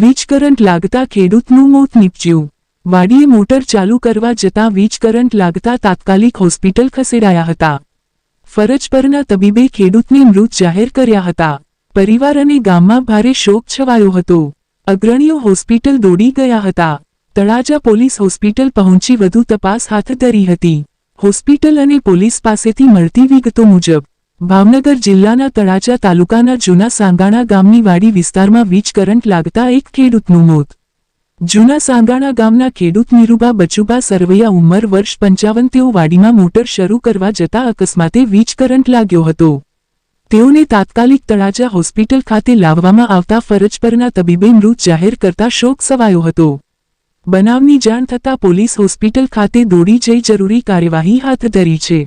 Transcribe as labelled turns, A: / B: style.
A: વીજ કરંટ લાગતા ખેડૂતનું મોત નીપજ્યું. વાડીએ મોટર ચાલુ કરવા જતાં વીજ કરંટ લાગતા તાત્કાલિક હોસ્પિટલ ખસેડાયા હતા. ફરજ પરના તબીબે ખેડૂતને મૃત જાહેર કર્યા હતા. પરિવાર અને ગામમાં ભારે શોક છવાયો હતો. અગ્રણીઓ હોસ્પિટલ દોડી ગયા હતા. તળાજા પોલીસ હોસ્પિટલ પહોંચી વધુ તપાસ હાથ ધરી હતી. હોસ્પિટલ અને પોલીસ પાસેથી મળતી વિગતો મુજબ ભાવનગર જિલ્લાના તળાજા તાલુકાના જૂના સાંગાણા ગામની વાડી વિસ્તારમાં વીજ કરંટ લાગતા એક ખેડૂતનું મોત. જૂના સાંગાણા ગામના ખેડૂત નીરુબા બચુબા સરવૈયા ઉંમર વર્ષ પંચાવન તેઓ વાડીમાં મોટર શરૂ કરવા જતા અકસ્માતે વીજ કરંટ લાગ્યો હતો. તેઓને તાત્કાલિક તળાજા હોસ્પિટલ ખાતે લાવવામાં આવતા ફરજ પરના તબીબે મૃત જાહેર કરતા શોક સવાયો હતો. બનાવની જાણ થતાં પોલીસ હોસ્પિટલ ખાતે દોડી જઈ જરૂરી કાર્યવાહી હાથ ધરી છે.